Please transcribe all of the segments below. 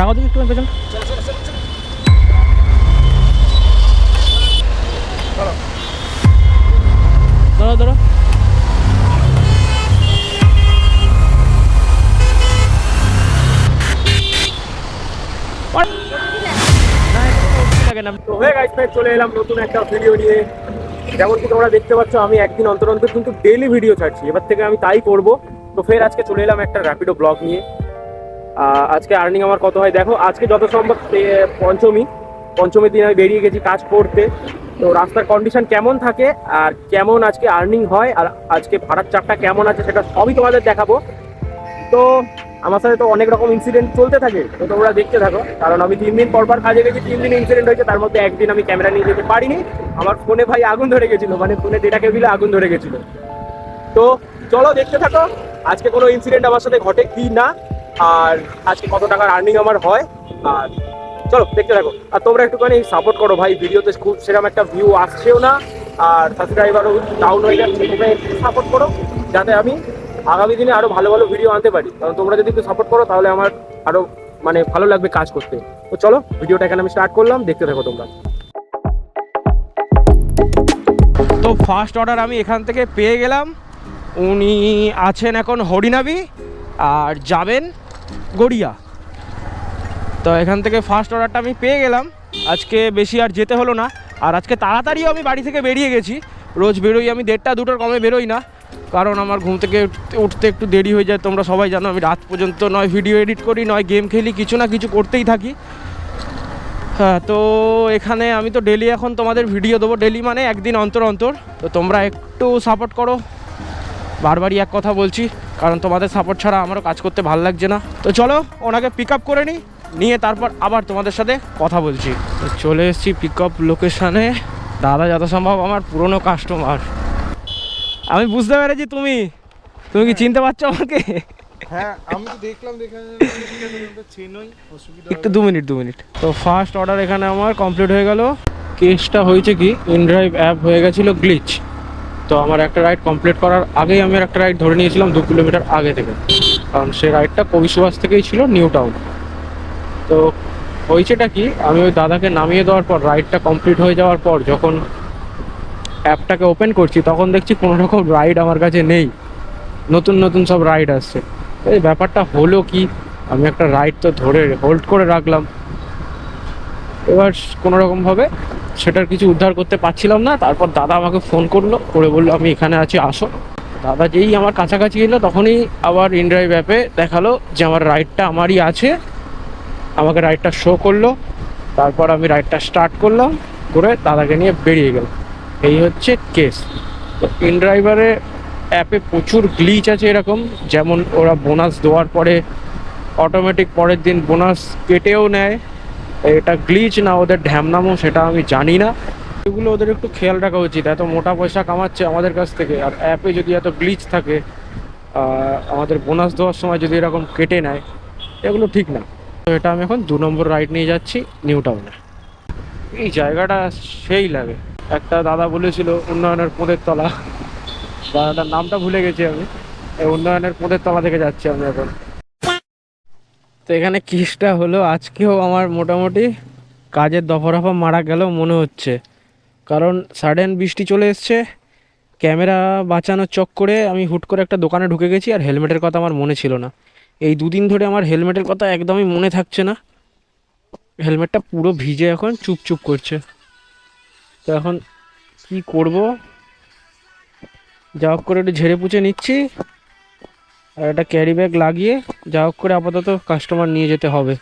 টাকা দিবি একটু পেছন ধরো ধরো চলে এলাম নতুন একটা ভিডিও নিয়ে। যেমন কি তোমরা দেখতে পাচ্ছ, আমি একদিন অন্তর অন্তর কিন্তু ডেইলি ভিডিও ছাড়ছি। এবার থেকে আমি তাই করব। তো ফের আজকে চলে এলাম একটা র্যাপিডো ব্লগ নিয়ে। আজকে আর্নিং আমার কত হয়? দেখো, আজকে যত সম্ভব পঞ্চমী। পঞ্চমীর দিন আমি বেরিয়ে গেছি কাজ করতে। তো রাস্তার কন্ডিশন কেমন থাকে আর কেমন আজকে আর্নিং হয় আর আজকে ভাড়ার চাপটা কেমন আছে সেটা সবই তোমাদের দেখাবো। তো আমার সাথে তো অনেক রকম ইনসিডেন্ট চলতে থাকে, তো তোমরা দেখতে থাকো। কারণ আমি তিন দিন পর পর কাজে গেছি, তিন দিন ইনসিডেন্ট হয়েছে, তার মধ্যে একদিন আমি ক্যামেরা নিয়ে যেতে পারিনি। আমার ফোনে ভাই আগুন ধরে গেছিল মানে ফোনে ডেটা কেবিলে আগুন ধরে গেছিল। তো চলো দেখতে থাকো, আজকে কোনো ইনসিডেন্ট আমার সাথে ঘটে কি না। আর আজকে কত টাকার আর্নিং আমার হয়? আর চলো, দেখতে থাকো। আর তোমরা একটুখানি সাপোর্ট করো ভাই ভিডিওতে খুব সেরকম একটা ভিউ আসছেও না। আর সাবস্ক্রাইবারও ডাউন হয়ে যাচ্ছে, তোমরা একটু সাপোর্ট করো, যাতে আমি আগামী দিনে আরও ভালো ভালো ভিডিও আনতে পারি। কারণ তোমরা যদি একটু সাপোর্ট করো, তাহলে আমার আরও মানে ভালো লাগবে কাজ করতে। তো চলো ভিডিওটা এখানে আমি স্টার্ট করলাম, দেখতে থাকো তোমরা। তো ফার্স্ট অর্ডার আমি এখান থেকে পেয়ে গেলাম। উনি আছেন এখন হরিনাবি, আর যাবেন গড়িয়া। তো এখান থেকে ফার্স্ট অর্ডারটা আমি পেয়ে গেলাম। আজকে বেশি আর যেতে হলো না। আর আজকে তাড়াতাড়িও আমি বাড়ি থেকে বেরিয়ে গেছি। রোজ বেরোই, আমি দেড়টা দুটোর কমে বেরোই না। কারণ আমার ঘুম থেকে উঠতে- একটু দেরি হয়ে যায়, তোমরা সবাই জানো, আমি রাত পর্যন্ত নয় ভিডিও এডিট করি, নয় গেম খেলি, কিছু না কিছু করতেই থাকি। হ্যাঁ তো এখানে আমি তো ডেলি এখন তোমাদের ভিডিও দেবো ডেলি মানে একদিন অন্তর অন্তর। তো তোমরা একটু সাপোর্ট করো। বারবারই এক কথা বলছি কারণ তোমাদের সাপোর্ট ছাড়া আমারও কাজ করতে ভালো লাগছে না। তো চলো ওনাকে পিক আপ করে নিই নিয়ে তারপর আবার তোমাদের সাথে কথা বলছি। চলে এসেছি পিক আপ লোকেশানে দাদা যত সম্ভব আমার পুরনো কাস্টমার আমি বুঝতে পেরেছি তুমি। তুমি কি চিনতে পারছ আমাকে? হ্যাঁ আমি তো দেখলাম দেখে একটু দু মিনিট দু মিনিট। তো ফার্স্ট অর্ডার এখানে আমার কমপ্লিট হয়ে গেল। কেসটা হয়েছে কি ইনড্রাইভ অ্যাপ হয়ে গেছিল গ্লিচ তো আমার একটা রাইড কমপ্লিট করার আগেই আমি একটা রাইড ধরে নিয়েছিলাম দু কিলোমিটার আগে থেকে। কারণ সে রাইডটা কবি সুভাষ থেকেই ছিল নিউ টাউন তো হয়েছেটা কি, আমি ওই দাদাকে নামিয়ে দেওয়ার পর রাইডটা কমপ্লিট হয়ে যাওয়ার পর যখন অ্যাপটাকে ওপেন করছি, তখন দেখছি কোনো রকম রাইড আমার কাছে নেই। নতুন নতুন সব রাইড আসছে। এই ব্যাপারটা হলো কি, আমি একটা রাইড তো ধরে হোল্ড করে রাখলাম। এবার কোনো রকমভাবে সেটার কিছু উদ্ধার করতে পারছিলাম না। তারপর দাদা আমাকে ফোন করল, করে বলল, আমি এখানে আছি, আসো। দাদা যেই আমার কাছাকাছি এলো, তখনই আবার ইনড্রাইভ অ্যাপে দেখাল যে আমার রাইডটা আমারই আছে। আমাকে রাইডটা শো করল, তারপর আমি রাইডটা স্টার্ট করলাম, করে দাদাকে নিয়ে বেরিয়ে গেলাম। এই হচ্ছে কেস তো ইনড্রাইভারে অ্যাপে প্রচুর গ্লিচ আছে এরকম, যেমন ওরা বোনাস দেওয়ার পরে অটোমেটিক পরের দিন বোনাস কেটেও নেয়। এটা গ্লিচ না, ওদের ঢ্যামনামো সেটা আমি জানি না। এগুলো ওদের একটু খেয়াল রাখা উচিত, এত মোটা পয়সা কামাচ্ছে আমাদের কাছ থেকে। আর অ্যাপে যদি এত গ্লিচ থাকে আমাদের বোনাস দেওয়ার সময় যদি এরকম কেটে নেয়, এগুলো ঠিক না। তো এটা আমি এখন দু নম্বর রাইড নিয়ে যাচ্ছি নিউ টাউনে এই জায়গাটা সেই লাগে। একটা দাদা বলেছিল, উন্নয়নের পোঁদের তলা। দাদাটার নামটা ভুলে গেছি আমি। এই উন্নয়নের পোঁদের তলা থেকে যাচ্ছি আমি এখন। তো এখানে কেসটা হলো, আজকেও আমার মোটামুটি কাজের দফা রফা মারা গেল মনে হচ্ছে। কারণ সাডেন বৃষ্টি চলে এসছে, ক্যামেরা বাঁচানোর চক্করে আমি হুট করে একটা দোকানে ঢুকে গেছি আর হেলমেটের কথা আমার মনে ছিল না। এই দুদিন ধরে আমার হেলমেটের কথা একদমই মনে থাকছে না। হেলমেটটা পুরো ভিজে এখন চুপ চুপ করছে। তো এখন কি করব? যা করে একটু ঝেড়ে পুছে নিচ্ছি। আর একটা ক্যারি ব্যাগ লাগিয়ে যা হোক করে আপাতত কাস্টমার নিয়ে যেতে হবে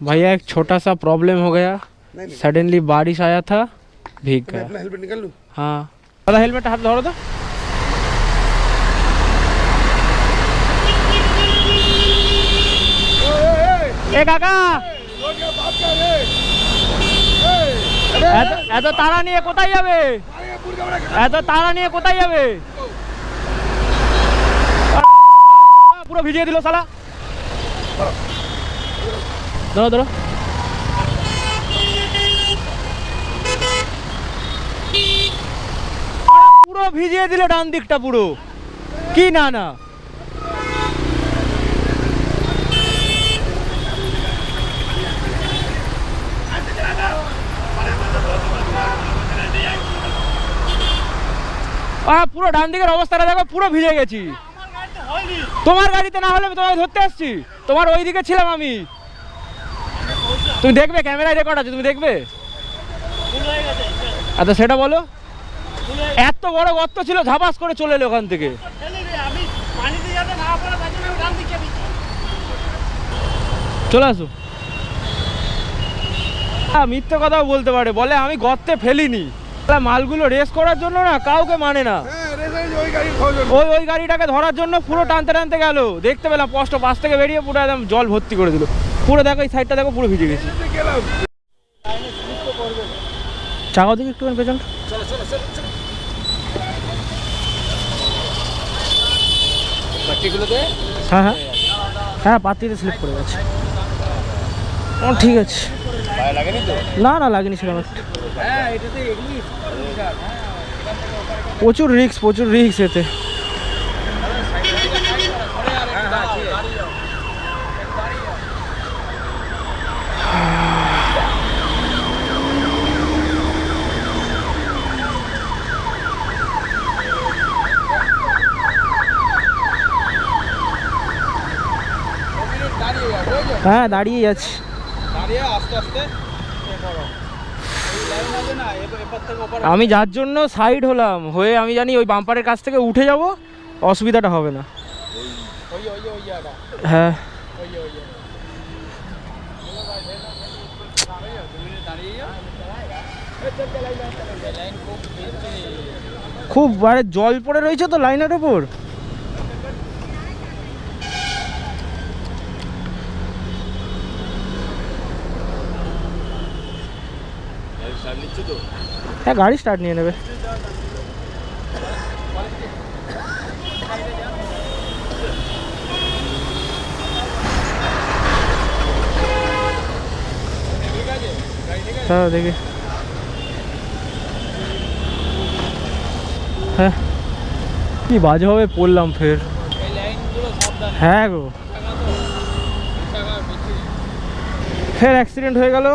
भैया एक छोटा सा प्रॉब्लम हो गया सडनली बारिश आया था भीग गया अपना हेलमेट निकाल लूँ हाँ पता हेलमेट हाथ धोरो तो ए काका এত তারা নিয়ে কোথায় যাবে এত তারা নিয়ে কোথায় যাবে পুরো ভিডিও দিল সালা ধরো ধরো। পুরো ভিজিয়ে দিল ডান দিকটা পুরো। কি না না। পুরো ডান দিকের অবস্থাটা দেখো, পুরো ভিজে গেছি। তোমার গাড়িতে না হলে আমি তোমাকে ধরতে আসছি তোমার ওই দিকে ছিলাম আমি। তুমি দেখবে, ক্যামেরায় রেকর্ড আছে, তুমি দেখবে? আচ্ছা সেটা বলো। এত বড় গর্ত ছিল, ঝাপাস করে চলে এলো ওখান থেকে। চলে আসো। হ্যাঁ মিথ্যে কথাও বলতে পারে। বলে, আমি গর্তে ফেলিনি। মালগুলো রেস করার জন্য না, কাউকে মানে না। হ্যাঁ। ওই ওই গাড়িটাকে ধরার জন্য পুরো টানতে টানতে গেল। দেখতে পেলাম স্পষ্ট পাশ থেকে বেরিয়ে পুরো একদম জল ভর্তি করে দিল। পুরো দেখো এই সাইডটা দেখো পুরো ভিজে গেছে। চাকাও দিকে একটুখানি পেছন। হ্যাঁ হ্যাঁ। হ্যাঁ পাতিতে স্লিপ করে গেছে। ও ঠিক আছে। না না লাগেনি সেরকম একটা। প্রচুর রিক্স প্রচুর রিক্স এতে হ্যাঁ দাঁড়িয়ে যাচ্ছি দাঁড়িয়ে আস্তে আস্তে আমি যার জন্য সাইড হলাম, হয়ে আমি জানি ওই বাম্পারের কাছ থেকে উঠে যাব, অসুবিধাটা হবে না। হ্যাঁ। খুব জল পড়ে রয়েছে তো লাইনের ওপর। হ্যাঁ গাড়ি স্টার্ট নিয়ে নেবে। দেখি। হ্যাঁ কি বাজেভাবে পড়লাম ফের। হ্যাঁ গো। ফের অ্যাক্সিডেন্ট হয়ে গেল।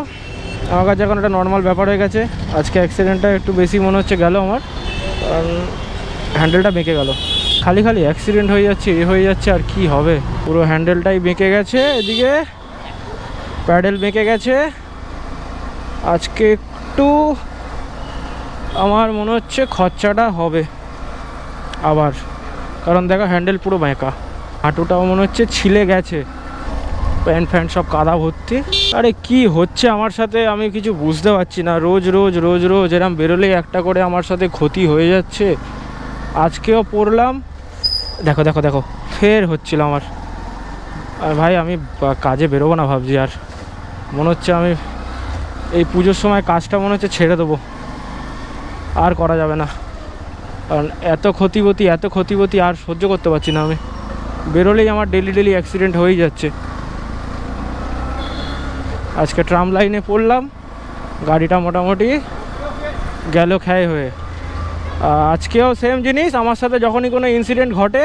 আমার কাছে এখন একটা নর্মাল ব্যাপার হয়ে গেছে। আজকে অ্যাক্সিডেন্টটা একটু বেশি মনে হচ্ছে গেল আমার। কারণ হ্যান্ডেলটা বেঁকে গেল। খালি খালি অ্যাক্সিডেন্ট হয়ে যাচ্ছে, এ হয়ে যাচ্ছে, আর কি হবে? পুরো হ্যান্ডেলটাই বেঁকে গেছে এদিকে। প্যাডেল বেঁকে গেছে। আজকে একটু আমার মনে হচ্ছে খরচাটা হবে আবার। কারণ দেখো হ্যান্ডেল পুরো বেঁকা। হাঁটুটাও মনে হচ্ছে ছিলে গেছে। প্যান্ট ফ্যান্ট সব কাদা ভর্তি। আরে কি হচ্ছে আমার সাথে? আমি কিছু বুঝতে পারছি না। রোজ রোজ রোজ রোজ এরম বেরোলেই একটা করে আমার সাথে ক্ষতি হয়ে যাচ্ছে। আজকেও পড়লাম। দেখো দেখো দেখো। ফের হচ্ছিল আমার। আর ভাই, আমি কাজে বেরোবো না ভাবছি আর। মনে হচ্ছে আমি এই পুজোর সময় কাজটা মনে হচ্ছে ছেড়ে দেবো। আর করা যাবে না। কারণ এত ক্ষতিপতি এত ক্ষতিপতি আর সহ্য করতে পারছি না আমি। বেরোলেই আমার ডেলি ডেলি অ্যাক্সিডেন্ট হয়েই যাচ্ছে। আজকে ট্রাম লাইনে পড়লাম, গাড়িটা মোটামুটি গেল খেয়ে হয়ে। আজকেও সেম জিনিস, আমার সাথে যখনই কোনো ইনসিডেন্ট ঘটে,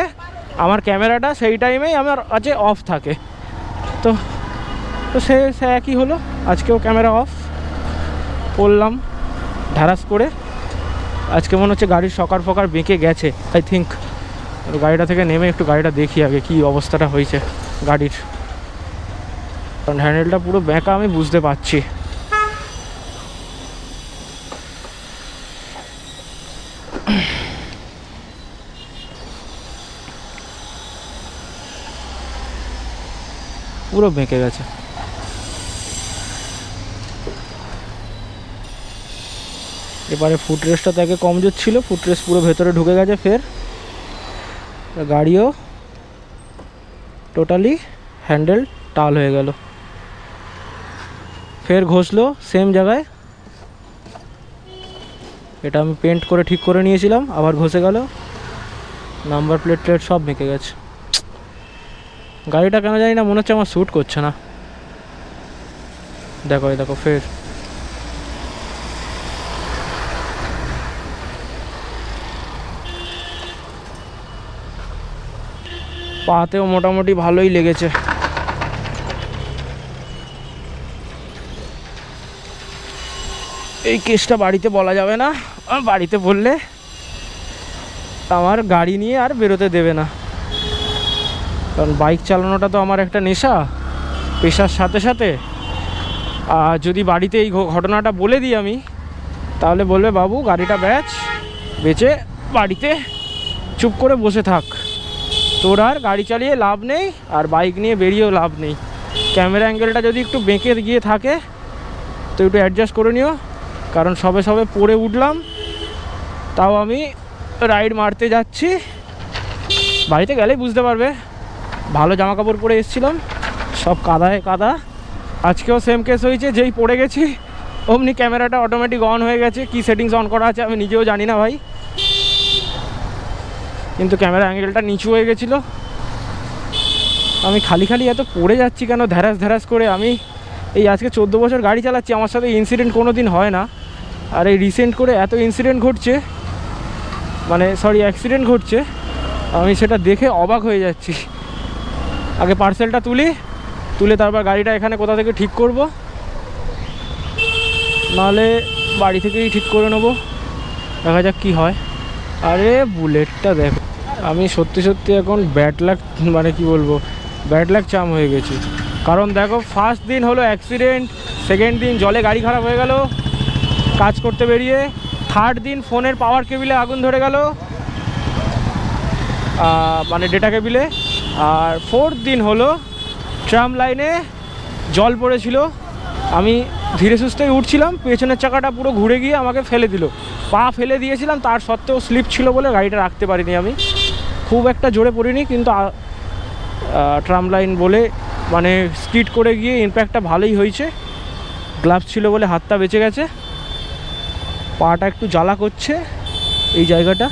আমার ক্যামেরাটা সেই টাইমেই আমার আছে অফ থাকে। তো তো সে সে একই হলো, আজকেও ক্যামেরা অফ পড়লাম ঢারাস করে। আজকে মনে হচ্ছে গাড়ির সকার ফকার বেঁকে গেছে আই থিঙ্ক গাড়িটা থেকে নেমে একটু গাড়িটা দেখি আগে কি অবস্থাটা হয়েছে গাড়ির। কারণ হ্যান্ডেলটা পুরো বেঁকা আমি বুঝতে পারছি। পুরো বেঁকে গেছে। এবারে ফুট রেস্টটা তাকে কমজোর ছিল ফুট রেস্ট পুরো ভেতরে ঢুকে গেছে ফের। গাড়িও টোটালি হ্যান্ডেল টাল হয়ে গেল। ফের ঘষলো সেম জায়গায়। এটা আমি পেন্ট করে ঠিক করে নিয়েছিলাম, আবার ঘষে গেল। নাম্বার প্লেট প্লেট সব মেকে গেছে। গাড়িটা কেন জানি না, মনে হচ্ছে আমার শ্যুট করছে না। দেখো, এই দেখো, ফের। পাতেও মোটামুটি ভালোই লেগেছে। এই কেসটা বাড়িতে বলা যাবে না। বাড়িতে বললে আমার গাড়ি নিয়ে আর বেরোতে দেবে না। কারণ বাইক চালানোটা তো আমার একটা নেশা। পেশার সাথে সাথে। আর যদি বাড়িতে এই ঘটনাটা বলে দিই আমি, তাহলে বলবে, বাবু, গাড়িটা ব্যাচ, বেচে বাড়িতে চুপ করে বসে থাক। তোর আর গাড়ি চালিয়ে লাভ নেই, আর বাইক নিয়ে বেরিয়েও লাভ নেই। ক্যামেরা অ্যাঙ্গেলটা যদি একটু বেঁকে গিয়ে থাকে, তো একটু অ্যাডজাস্ট করে নিও। কারণ সবে সবে পড়ে উঠলাম, তাও আমি রাইড মারতে যাচ্ছি। বাড়িতে গেলেই বুঝতে পারবে, ভালো জামা কাপড় পরে এসেছিলাম, সব কাদায় কাদা। আজকেও সেম কেস হয়েছে, যেই পড়ে গেছি, অমনি ক্যামেরাটা অটোমেটিক অন হয়ে গেছে, কি সেটিংস অন করা আছে আমি নিজেও জানি না ভাই। কিন্তু ক্যামেরা অ্যাঙ্গেলটা নিচু হয়ে গেছিল। আমি খালি খালি এত পড়ে যাচ্ছি কেন? ধ্যারাস ধ্যারাস করে আমি এই আজকে চোদ্দ বছর গাড়ি চালাচ্ছি, আমার সাথে ইনসিডেন্ট কোনো দিন হয় না। আর এই রিসেন্ট করে এত ইনসিডেন্ট ঘটছে মানে সরি অ্যাক্সিডেন্ট ঘটছে, আমি সেটা দেখে অবাক হয়ে যাচ্ছি। আগে পার্সেলটা তুলি, তুলে তারপর গাড়িটা এখানে কোথা থেকে ঠিক করব, নাহলে বাড়ি থেকেই ঠিক করে নেব, দেখা যাক কী হয়। আরে বুলেটটা দেখো, আমি সত্যি সত্যি এখন ব্যাড লাক মানে কি বলব ব্যাড লাক চাম হয়ে গেছি। কারণ দেখো ফার্স্ট দিন হলো অ্যাক্সিডেন্ট সেকেন্ড দিন জলে গাড়ি খারাপ হয়ে গেল, কাজ করতে বেরিয়ে থার্ড দিন ফোনের পাওয়ার কেবিলে আগুন ধরে গেল মানে ডেটা কেবিলে আর ফোর্থ দিন হলো ট্রাম লাইনে জল পড়েছিল। আমি ধীরে সুস্থেই উঠছিলাম, পেছনের চাকাটা পুরো ঘুরে গিয়ে আমাকে ফেলে দিল। পা ফেলে দিয়েছিলাম, তার সত্ত্বেও স্লিপ ছিল বলে গাড়িটা রাখতে পারিনি আমি। খুব একটা জোরে পড়িনি, কিন্তু ট্রাম লাইন বলে মানে স্কিড করে গিয়ে ইম্প্যাক্টটা ভালোই হয়েছে। গ্লাভস ছিল বলে হাতটা বেঁচে গেছে। পাটা একটু জ্বালা করছে এই জায়গাটা।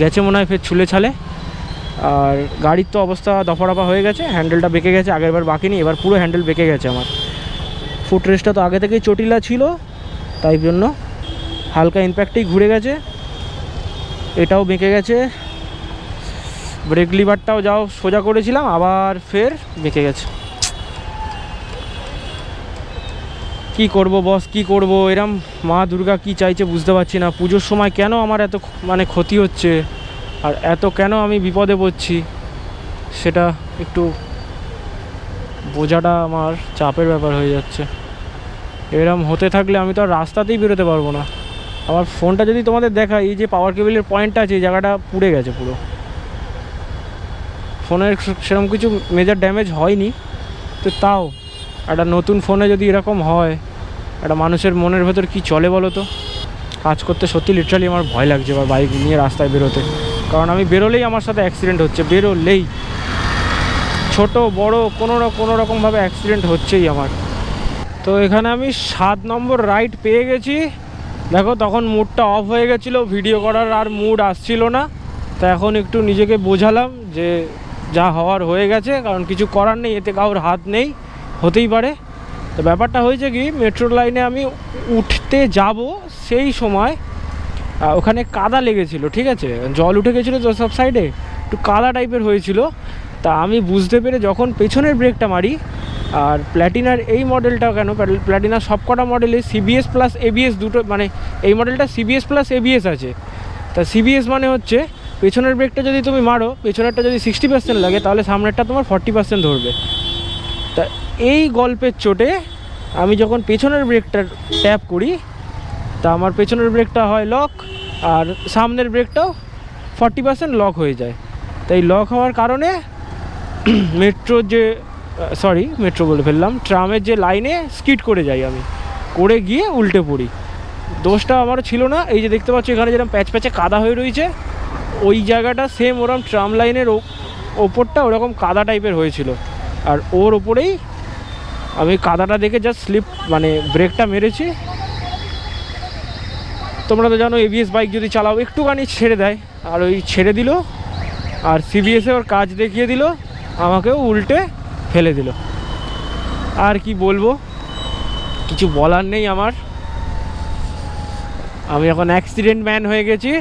গেছে মনে হয় ফের ছুলে ছালে। আর গাড়ির তো অবস্থা দফা হয়ে গেছে হ্যান্ডেলটা বেঁকে গেছে আগের বার বাকি নেই, এবার পুরো হ্যান্ডেল বেঁকে গেছে আমার। ফুট রেস্টটা তো আগে থেকেই চটিলা ছিল, তাই জন্য হালকা ইম্প্যাক্টেই ঘুরে গেছে। এটাও বেঁকে গেছে। ব্রেক লিভারটাও যাও, সোজা করেছিলাম, আবার ফের বেঁকে গেছে। কি করব বস কি করব? এরম মা দুর্গা কি চাইছে বুঝতে পারছি না। পুজোর সময় কেন আমার এত মানে ক্ষতি হচ্ছে? আর এত কেন আমি বিপদে পড়ছি? সেটা একটু বোঝাটা আমার চাপের ব্যাপার হয়ে যাচ্ছে। এরম হতে থাকলে আমি তো আর রাস্তাতেই বেরোতে পারব না। আমার ফোনটা যদি তোমাদের দেখাই, এই যে পাওয়ার কেবিলের পয়েন্টটা আছে, এই জায়গাটা পুড়ে গেছে পুরো। ফোনের সেরকম কিছু মেজার ড্যামেজ হয়নি। তো তাও, একটা নতুন ফোনে যদি এরকম হয়, একটা মানুষের মনের ভেতর কি চলে বলো তো? কাজ করতে সত্যি লিটারালি আমার ভয় লাগছে এবার বাইক নিয়ে রাস্তায় বেরোতে। কারণ আমি বেরোলেই আমার সাথে অ্যাক্সিডেন্ট হচ্ছে, বেরোলেই। ছোট, বড়, কোনো কোনো রকমভাবে অ্যাক্সিডেন্ট হচ্ছেই আমার। তো এখানে আমি সাত নম্বর রাইড পেয়ে গেছি। দেখো তখন মুডটা অফ হয়ে গেছিল ভিডিও করার আর মুড আসছিল না। তা এখন একটু নিজেকে বোঝালাম যে যা হওয়ার হয়ে গেছে, কারণ কিছু করার নেই, এতে কারোর হাত নেই, হতেই পারে। তো ব্যাপারটা হয়েছে কি, মেট্রো লাইনে আমি উঠতে যাব সেই সময় ওখানে কাদা লেগেছিল, ঠিক আছে? জল উঠে গেছিল তো সব সাইডে, একটু কাদা টাইপের হয়েছিল। তা আমি বুঝতে পেরে যখন পেছনের ব্রেকটা মারি, আর প্ল্যাটিনার এই মডেলটা কেন প্ল্যাটিনার সবকটা মডেলে সিবিএস প্লাস এবিএস দুটো মানে এই মডেলটা সিবিএস প্লাস এবিএস আছে। তা সিবিএস মানে হচ্ছে পেছনের ব্রেকটা যদি তুমি মারো, পেছনেরটা যদি সিক্সটি পার্সেন্ট লাগে, তাহলে সামনেরটা তোমার ফর্টি পার্সেন্ট ধরবে। তা এই গল্পের চোটে আমি যখন পেছনের ব্রেকটা ট্যাপ করি, তা আমার পেছনের ব্রেকটা হয় লক আর সামনের ব্রেকটাও ফর্টি পার্সেন্ট লক হয়ে যায়। তাই লক হওয়ার কারণে মেট্রোর যে সরি মেট্রো বলে ফেললাম ট্রামের যে লাইনে স্কিট করে যাই আমি। করে গিয়ে উল্টে পড়ি। দোষটা আমারও ছিল না। এই যে দেখতে পাচ্ছ, এখানে যেরকম প্যাচ প্যাচে কাদা হয়ে রয়েছে ওই জায়গাটা সেম ওরকম ট্রাম লাইনের ওপরটা ওরকম কাদা টাইপের হয়েছিল। আর ওর ওপরেই আমি কাদাটা দেখে জাস্ট স্লিপ মানে ব্রেকটা মেরেছি। তোমরা তো জানো এবিএস বাইক যদি চালাও, একটুখানি ছেড়ে দেয়। আর ওই ছেড়ে দিল, আর সিবিএসে ওর কাজ দেখিয়ে দিল, আমাকেও উল্টে ফেলে দিল। আর কি বলব? কিছু বলার নেই আমার। আমি এখন অ্যাক্সিডেন্ট ম্যান হয়ে গেছি।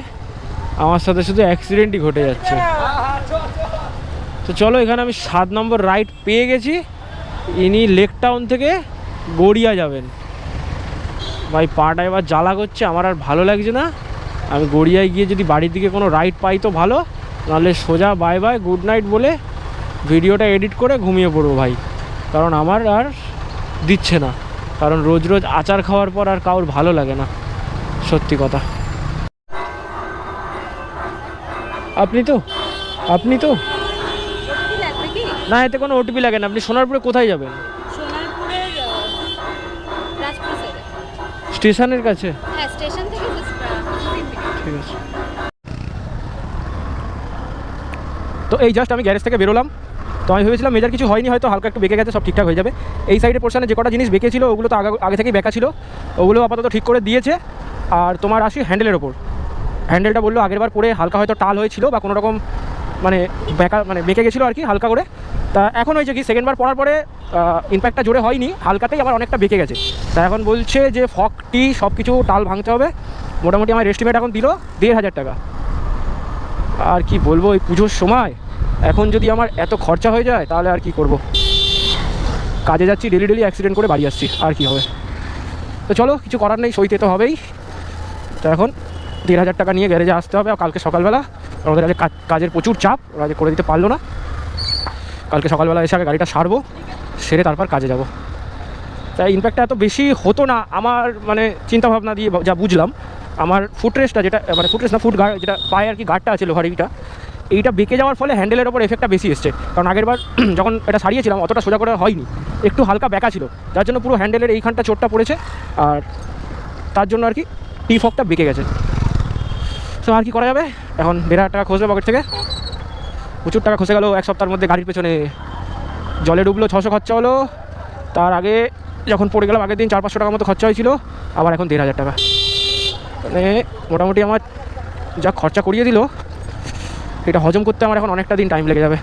আমার সাথে শুধু অ্যাক্সিডেন্টই ঘটে যাচ্ছে। তো চলো, এখানে আমি সাত নম্বর রাইড পেয়ে গেছি। ইনি লেক টাউন থেকে গড়িয়া যাবেন। ভাই, পাটা এবার জ্বালা করছে, আমার আর ভালো লাগছে না। আমি গড়িয়ায় গিয়ে যদি বাড়ির দিকে কোনো রাইড পাই তো ভালো। নাহলে সোজা বাই বাই গুড নাইট বলে ভিডিওটা এডিট করে ঘুমিয়ে পড়ব ভাই। কারণ আমার আর দিচ্ছে না। কারণ রোজ রোজ আচার খাওয়ার পর আর কারোর ভালো লাগে না। সত্যি কথা। আপনি তো? আপনি তো? না এতে কোনো ওটিপি লাগে না। আপনি সোনারপুরে কোথায় যাবেন? সাইডে স্টেশনের কাছে? হ্যাঁ ঠিক আছে। তো এই জাস্ট আমি গ্যারেজ থেকে বেরোলাম। তো আমি ভেবেছিলাম মেজার কিছু হয়নি হয়তো হালকা একটু বেঁকে গেছে সব ঠিকঠাক হয়ে যাবে। এই সাইডের পোর্শনে যে কটা জিনিস বেঁকে ছিল ওগুলো তো আগে আগে থেকেই বেঁকা ছিল। ওগুলো আপাতত ঠিক করে দিয়েছে। আর তোমার আসি হ্যান্ডেলের ওপর। হ্যান্ডেলটা বলল আগেরবার পরে হালকা হয়তো টাল হয়েছিল বা কোনো রকম মানে বেঁকা মানে বেঁকে গেছিল আর কি হালকা করে। তা এখন হয়েছে কি সেকেন্ডবার পড়ার পরে ইম্প্যাক্টটা জোরে হয়নি, হালকাতেই আবার অনেকটা বেঁকে গেছে। তা এখন বলছে যে ফকটি সব কিছু টাল ভাঙতে হবে। মোটামুটি আমার এস্টিমেট এখন দিল দেড় হাজার টাকা। আর কি বলব, এই পুজোর সময়, এখন যদি আমার এত খরচা হয়ে যায়, তাহলে আর কি করব? কাজে যাচ্ছি ডেলি ডেলি অ্যাক্সিডেন্ট করে বাড়ি আসছি, আর কি হবে। তো চলো, কিছু করার নেই, সইতে তো হবেই। তো এখন দেড় হাজার টাকা নিয়ে গ্যারেজে আসতে হবে, আর কালকে সকালবেলা। আমাদের আজকে কাজ- কাজের প্রচুর চাপ, ওরা আজকে করে দিতে পারল না। কালকে সকালবেলা এসে আগে গাড়িটা সারবো, সেরে তারপর কাজে যাব। তাই ইম্প্যাক্টটা এত বেশি হতো না, আমার মানে চিন্তাভাবনা দিয়ে যা বুঝলাম। আমার ফুটরেস্টটা যেটা মানে ফুটরেস্ট না ফুট গার্ড যেটা পায়ে আর কি গার্ডটা আছে লোহার এইটা বেঁকে যাওয়ার ফলে হ্যান্ডেলের ওপর এফেক্টটা বেশি এসছে। কারণ আগেরবার যখন এটা সারিয়েছিলাম, অতটা সোজা করে হয়নি। একটু হালকা বেঁকা ছিল, যার জন্য পুরো হ্যান্ডেলের এইখানটা চোটটা পড়েছে, আর তার জন্য আর কি টি ফকটা বেঁকে গেছে। তো আর কি করা যাবে? এখন দেড় হাজার টাকা খসবে পকেট থেকে। প্রচুর টাকা খসে গেল এক সপ্তাহের মধ্যে গাড়ির পেছনে। জলে ডুবলো, ছশো খরচা হলো। তার আগে যখন পড়ে গেলাম, আগের দিন চার পাঁচশো টাকার মতো খরচা হয়েছিল। আবার এখন দেড় হাজার টাকা। মানে মোটামুটি আমার যা খরচা করিয়ে দিল, এটা হজম করতে আমার এখন অনেকটা দিন টাইম লেগে যাবে।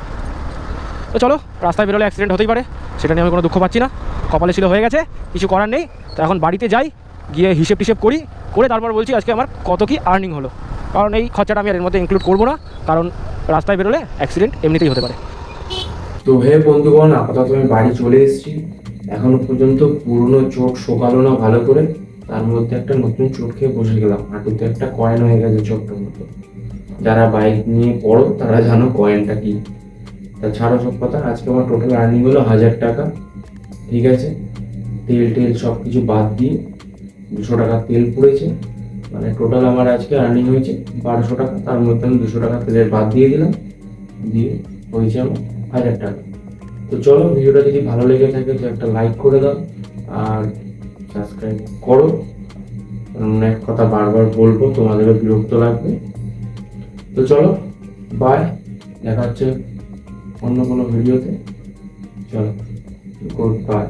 তো চলো, রাস্তায় বেরোলে অ্যাক্সিডেন্ট হতেই পারে। সেটা নিয়ে আমি কোনো দুঃখ পাচ্ছি না। কপালে ছিল হয়ে গেছে, কিছু করার নেই। তো এখন বাড়িতে যাই, গিয়ে হিসেব টিসেব করি। করে তারপর বলছি, আজকে আমার কত কি আর্নিং হলো। কারণ এই খরচাটা আমি এর মধ্যে ইনক্লুড করব না, কারণ রাস্তায় বেরোলে অ্যাক্সিডেন্ট এমনিতেই হতে পারে। তো হে বন্ধুগণ, আপাতত আমি বাড়ি চলে এসেছি। এখনও পর্যন্ত পুরনো চোখ শোকালো না ভালো করে। তার মধ্যে একটা নতুন চোখ খেয়ে বসে গেলাম। হাঁটুতে একটা কয়েন হয়ে গেছে চোখটার মতো যারা বাইক নিয়ে পড়ো, তারা জানো কয়েনটা কি। তা ছাড়ো সব কথা, আজকে আমার টোটাল আর্নিং হলো হাজার টাকা। ঠিক আছে? তেল টেল সব কিছু বাদ দিয়ে দুশো টাকা তেল পড়েছে। মানে টোটাল আমার আজকে আর্নিং হয়েছে বারোশো টাকা। তার মধ্যে আমি দুশো টাকা তেলের বাদ দিয়ে দিলাম। দিয়ে হয়েছে আমার হাজার টাকা। তো চলো, ভিডিওটা যদি ভালো লেগে থাকে তো একটা লাইক করে দাও আর সাবস্ক্রাইব করো। কারণ এক কথা বারবার বলব, তোমাদেরও বিরক্ত লাগবে। তো চলো বাই দেখা হচ্ছে অন্য কোনো ভিডিওতে। চলো গুড বাই